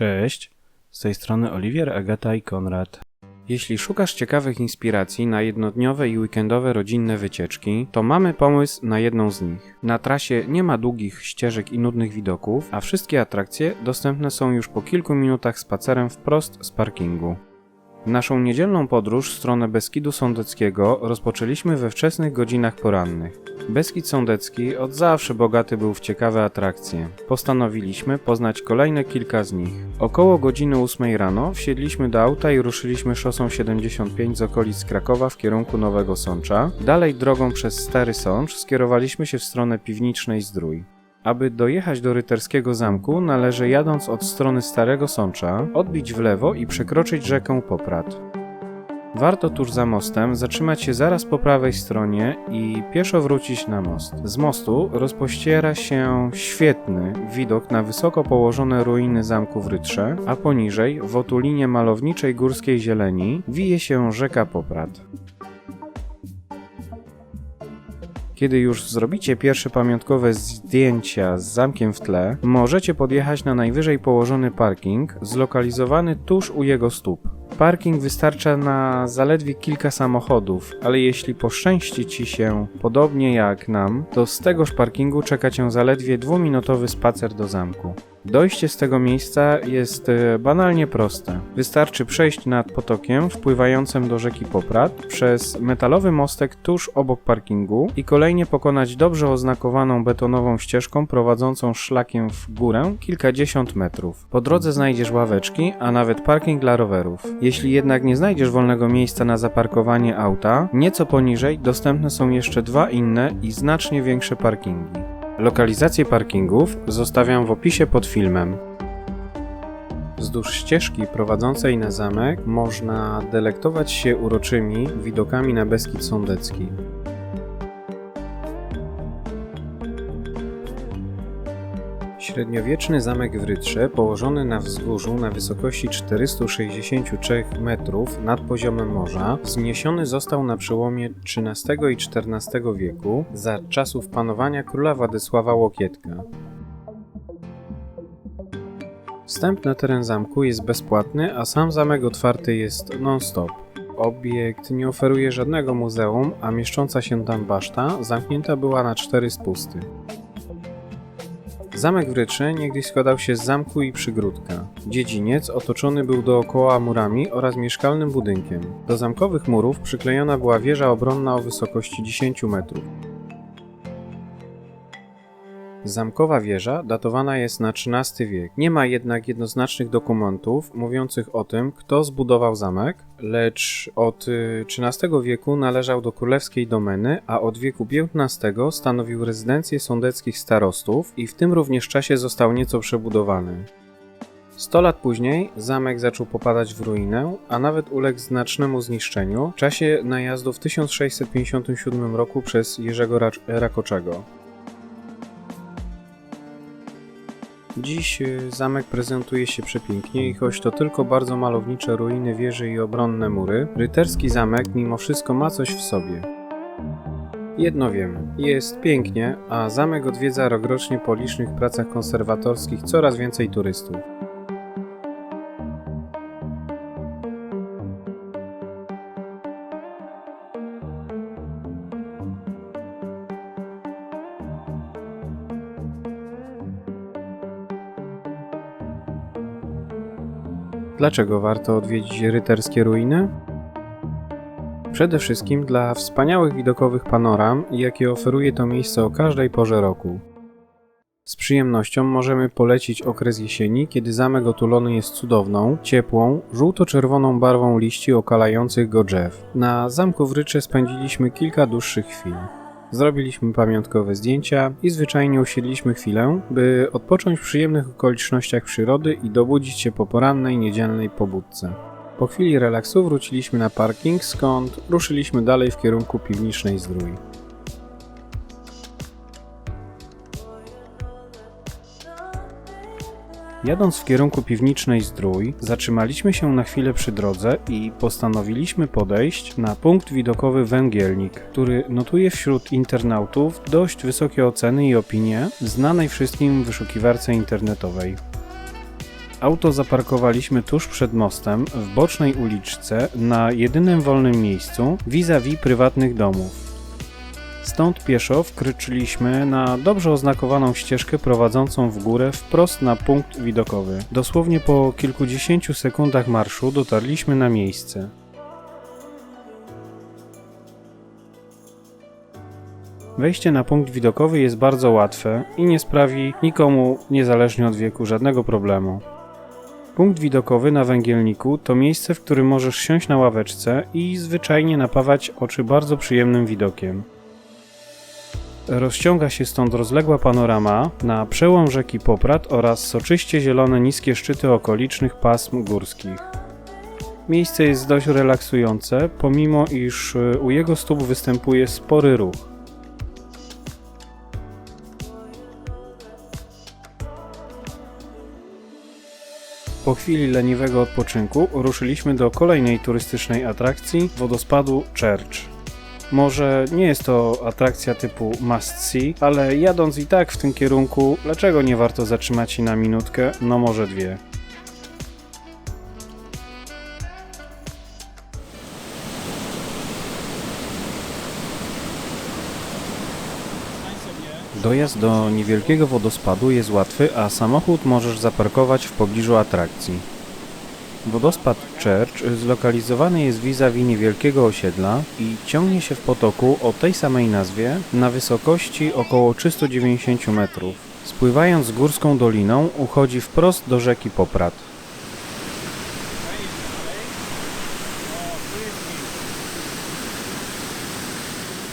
Cześć, z tej strony Oliwier, Agata i Konrad. Jeśli szukasz ciekawych inspiracji na jednodniowe i weekendowe rodzinne wycieczki, to mamy pomysł na jedną z nich. Na trasie nie ma długich ścieżek i nudnych widoków, a wszystkie atrakcje dostępne są już po kilku minutach spacerem wprost z parkingu. Naszą niedzielną podróż w stronę Beskidu Sądeckiego rozpoczęliśmy we wczesnych godzinach porannych. Beskid Sądecki od zawsze bogaty był w ciekawe atrakcje. Postanowiliśmy poznać kolejne kilka z nich. Około godziny 8 rano wsiedliśmy do auta i ruszyliśmy szosą 75 z okolic Krakowa w kierunku Nowego Sącza. Dalej drogą przez Stary Sącz skierowaliśmy się w stronę Piwnicznej Zdrój. Aby dojechać do ryterskiego zamku, należy jadąc od strony Starego Sącza, odbić w lewo i przekroczyć rzekę Poprad. Warto tuż za mostem zatrzymać się zaraz po prawej stronie i pieszo wrócić na most. Z mostu rozpościera się świetny widok na wysoko położone ruiny zamku w Rytrze, a poniżej, w otulinie malowniczej górskiej zieleni, wije się rzeka Poprad. Kiedy już zrobicie pierwsze pamiątkowe zdjęcia z zamkiem w tle, możecie podjechać na najwyżej położony parking, zlokalizowany tuż u jego stóp. Parking wystarcza na zaledwie kilka samochodów, ale jeśli poszczęści Ci się podobnie jak nam, to z tegoż parkingu czeka Cię zaledwie dwuminutowy spacer do zamku. Dojście z tego miejsca jest e, banalnie proste. Wystarczy przejść nad potokiem wpływającym do rzeki Poprad przez metalowy mostek tuż obok parkingu i kolejnie pokonać dobrze oznakowaną betonową ścieżką prowadzącą szlakiem w górę kilkadziesiąt metrów. Po drodze znajdziesz ławeczki, a nawet parking dla rowerów. Jeśli jednak nie znajdziesz wolnego miejsca na zaparkowanie auta, nieco poniżej dostępne są jeszcze dwa inne i znacznie większe parkingi. Lokalizację parkingów zostawiam w opisie pod filmem. Wzdłuż ścieżki prowadzącej na zamek można delektować się uroczymi widokami na Beskid Sądecki. Średniowieczny zamek w Rytrze, położony na wzgórzu na wysokości 463 metrów nad poziomem morza, wzniesiony został na przełomie XIII i XIV wieku za czasów panowania króla Władysława Łokietka. Wstęp na teren zamku jest bezpłatny, a sam zamek otwarty jest non-stop. Obiekt nie oferuje żadnego muzeum, a mieszcząca się tam baszta zamknięta była na cztery spusty. Zamek w Ryczy niegdyś składał się z zamku i przygródka. Dziedziniec otoczony był dookoła murami oraz mieszkalnym budynkiem. Do zamkowych murów przyklejona była wieża obronna o wysokości 10 metrów. Zamkowa wieża datowana jest na XIII wiek. Nie ma jednak jednoznacznych dokumentów mówiących o tym, kto zbudował zamek, lecz od XIII wieku należał do królewskiej domeny, a od wieku XV stanowił rezydencję sądeckich starostów i w tym również czasie został nieco przebudowany. Sto lat później zamek zaczął popadać w ruinę, a nawet uległ znacznemu zniszczeniu w czasie najazdu w 1657 roku przez Jerzego Rakoczego. Dziś y, zamek prezentuje się przepięknie i choć to tylko bardzo malownicze ruiny wieży i obronne mury, ryterski zamek mimo wszystko ma coś w sobie. Jedno wiem, jest pięknie, a zamek odwiedza rokrocznie po licznych pracach konserwatorskich coraz więcej turystów. Dlaczego warto odwiedzić ryterskie ruiny? Przede wszystkim dla wspaniałych widokowych panoram, jakie oferuje to miejsce o każdej porze roku. Z przyjemnością możemy polecić okres jesieni, kiedy zamek otulony jest cudowną, ciepłą, żółto-czerwoną barwą liści okalających go drzew. Na zamku w Rycze spędziliśmy kilka dłuższych chwil. Zrobiliśmy pamiątkowe zdjęcia i zwyczajnie usiedliśmy chwilę, by odpocząć w przyjemnych okolicznościach przyrody i dobudzić się po porannej niedzielnej pobudce. Po chwili relaksu wróciliśmy na parking, skąd ruszyliśmy dalej w kierunku piwnicznej zdrój. Jadąc w kierunku piwnicznej zdrój, zatrzymaliśmy się na chwilę przy drodze i postanowiliśmy podejść na punkt widokowy Węgielnik, który notuje wśród internautów dość wysokie oceny i opinie znanej wszystkim wyszukiwarce internetowej. Auto zaparkowaliśmy tuż przed mostem, w bocznej uliczce, na jedynym wolnym miejscu, vis-a-vis prywatnych domów. Stąd pieszo wkroczyliśmy na dobrze oznakowaną ścieżkę prowadzącą w górę wprost na punkt widokowy. Dosłownie po kilkudziesięciu sekundach marszu dotarliśmy na miejsce. Wejście na punkt widokowy jest bardzo łatwe i nie sprawi nikomu, niezależnie od wieku, żadnego problemu. Punkt widokowy na węgielniku to miejsce, w którym możesz siąść na ławeczce i zwyczajnie napawać oczy bardzo przyjemnym widokiem. Rozciąga się stąd rozległa panorama na przełom rzeki Poprad oraz soczyście zielone niskie szczyty okolicznych pasm górskich. Miejsce jest dość relaksujące, pomimo iż y, u jego stóp występuje spory ruch. Po chwili leniwego odpoczynku ruszyliśmy do kolejnej turystycznej atrakcji wodospadu Church. Może nie jest to atrakcja typu must see, ale jadąc i tak w tym kierunku, dlaczego nie warto zatrzymać się na minutkę, no może dwie. Dojazd do niewielkiego wodospadu jest łatwy, a samochód możesz zaparkować w pobliżu atrakcji. Wodospad Church zlokalizowany jest vis-a-vis niewielkiego osiedla i ciągnie się w potoku o tej samej nazwie na wysokości około 390 metrów. Spływając górską doliną uchodzi wprost do rzeki Poprad.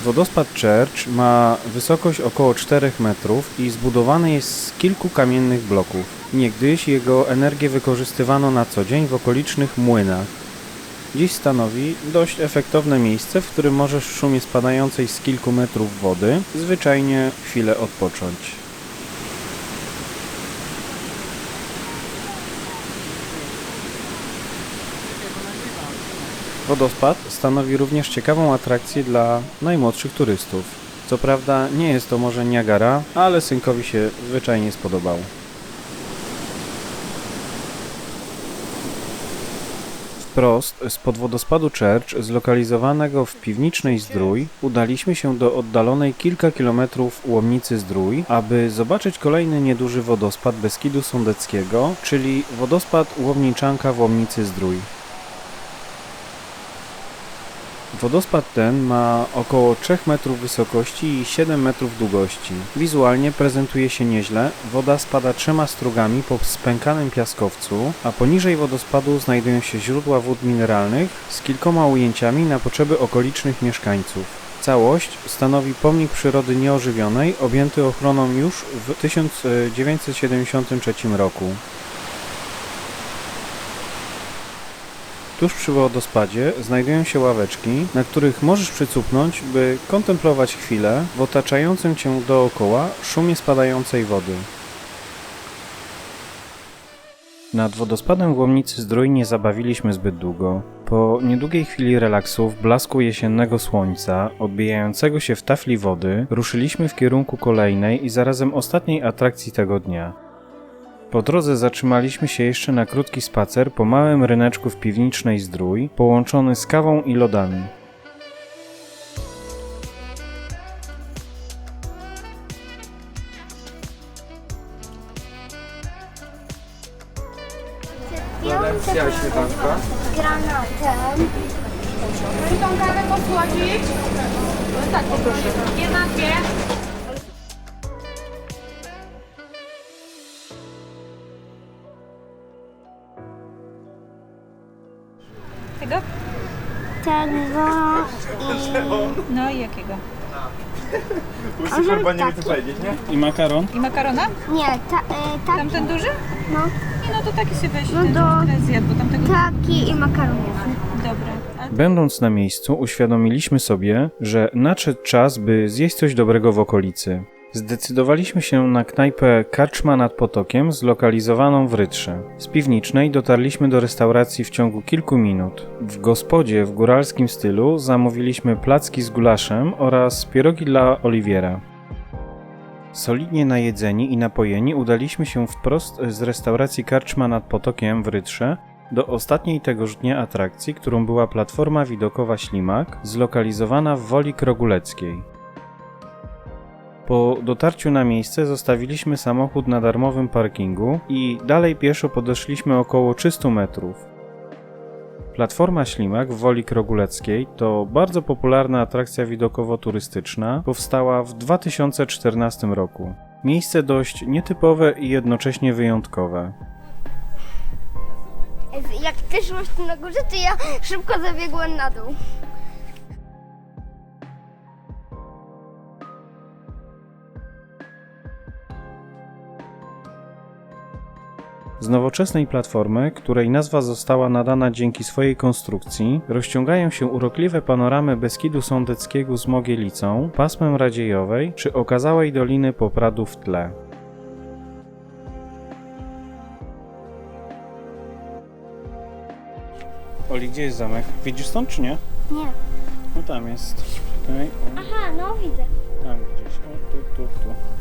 Wodospad Church ma wysokość około 4 metrów i zbudowany jest z kilku kamiennych bloków. Niegdyś jego energię wykorzystywano na co dzień w okolicznych młynach. Dziś stanowi dość efektowne miejsce, w którym możesz w szumie spadającej z kilku metrów wody zwyczajnie chwilę odpocząć. Wodospad stanowi również ciekawą atrakcję dla najmłodszych turystów. Co prawda nie jest to może Niagara, ale synkowi się zwyczajnie spodobało. Wprost spod wodospadu Church, zlokalizowanego w piwnicznej Zdrój, udaliśmy się do oddalonej kilka kilometrów Łomnicy Zdrój, aby zobaczyć kolejny nieduży wodospad Beskidu Sądeckiego, czyli wodospad Łomniczanka w Łomnicy Zdrój. Wodospad ten ma około 3 metrów wysokości i 7 metrów długości. Wizualnie prezentuje się nieźle. Woda spada trzema strugami po spękanym piaskowcu, a poniżej wodospadu znajdują się źródła wód mineralnych z kilkoma ujęciami na potrzeby okolicznych mieszkańców. Całość stanowi pomnik przyrody nieożywionej, objęty ochroną już w 1973 roku. Tuż przy wodospadzie znajdują się ławeczki, na których możesz przycupnąć, by kontemplować chwilę w otaczającym cię dookoła szumie spadającej wody. Nad wodospadem w Łomnicy Zdrój nie zabawiliśmy zbyt długo. Po niedługiej chwili relaksu w blasku jesiennego słońca, odbijającego się w tafli wody, ruszyliśmy w kierunku kolejnej i zarazem ostatniej atrakcji tego dnia. Po drodze zatrzymaliśmy się jeszcze na krótki spacer po małym ryneczku w piwnicznej Zdrój, połączony z kawą i lodami. Wersja śmietanka. granatem. Chcesz tą kawę posłodzić? No tak, poproszę. Jedna, dwie. Tego? Tego No i jakiego? i Chyba nie wiem co powiedzieć, nie? I makaron? I makarona? Nie, ta, e, taki, Tamten duży? no, Nie, no to taki sobie weź, No ten do- zjadł, bo tamtego... taki i makaron jest. Dobra. A Będąc na miejscu, uświadomiliśmy sobie, że nadszedł czas, by zjeść coś dobrego w okolicy. Zdecydowaliśmy się na knajpę Karczma nad Potokiem, zlokalizowaną w Rytrze. Z piwnicznej dotarliśmy do restauracji w ciągu kilku minut. W gospodzie w góralskim stylu zamówiliśmy placki z gulaszem oraz pierogi dla Oliwiera. Solidnie najedzeni i napojeni udaliśmy się wprost z restauracji Karczma nad Potokiem w Rytrze do ostatniej tegoż dnia atrakcji, którą była platforma widokowa Ślimak, zlokalizowana w Woli Kroguleckiej. Po dotarciu na miejsce zostawiliśmy samochód na darmowym parkingu i dalej pieszo podeszliśmy około 300 metrów. Platforma Ślimak w Woli Kroguleckiej to bardzo popularna atrakcja widokowo-turystyczna, powstała w 2014 roku. Miejsce dość nietypowe i jednocześnie wyjątkowe. Jak ty szłaś na górze, to ja szybko zabiegłem na dół. Z nowoczesnej platformy, której nazwa została nadana dzięki swojej konstrukcji, rozciągają się urokliwe panoramy Beskidu Sądeckiego z Mogielicą, pasmem Radziejowej czy okazałej Doliny Popradu w tle. Oli, gdzie jest zamek? Widzisz stąd czy nie? Nie. No tam jest. Tutaj, Aha, no widzę. tam gdzieś. O, tu, tu, tu.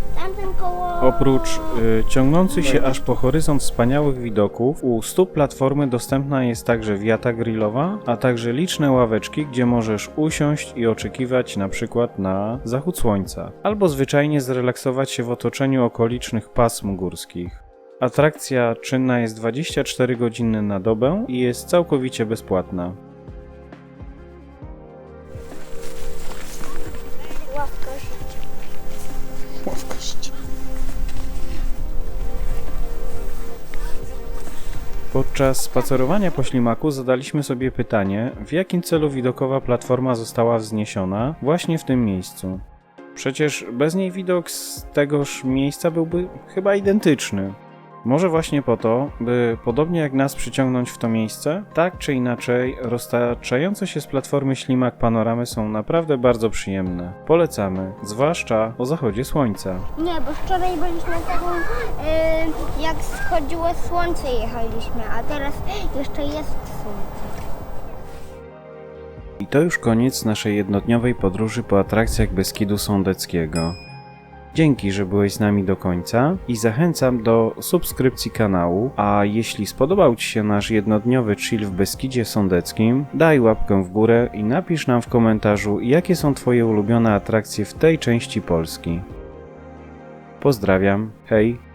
Oprócz y, ciągnących się aż po horyzont wspaniałych widoków, u stóp platformy dostępna jest także wiata grillowa, a także liczne ławeczki, gdzie możesz usiąść i oczekiwać na przykład na zachód słońca, albo zwyczajnie zrelaksować się w otoczeniu okolicznych pasm górskich. Atrakcja czynna jest 24 godziny na dobę i jest całkowicie bezpłatna. Podczas spacerowania po ślimaku zadaliśmy sobie pytanie, w jakim celu widokowa platforma została wzniesiona właśnie w tym miejscu. Przecież bez niej widok z tegoż miejsca byłby chyba identyczny. Może właśnie po to, by podobnie jak nas przyciągnąć w to miejsce, tak czy inaczej, roztaczające się z platformy ślimak panoramy są naprawdę bardzo przyjemne. Polecamy, zwłaszcza o zachodzie słońca. Nie, bo wczoraj byliśmy taką, y, jak schodziło słońce jechaliśmy, a teraz jeszcze jest słońce. I to już koniec naszej jednodniowej podróży po atrakcjach Beskidu Sądeckiego. Dzięki, że byłeś z nami do końca i zachęcam do subskrypcji kanału, a jeśli spodobał Ci się nasz jednodniowy chill w Beskidzie Sądeckim, daj łapkę w górę i napisz nam w komentarzu, jakie są Twoje ulubione atrakcje w tej części Polski. Pozdrawiam, hej!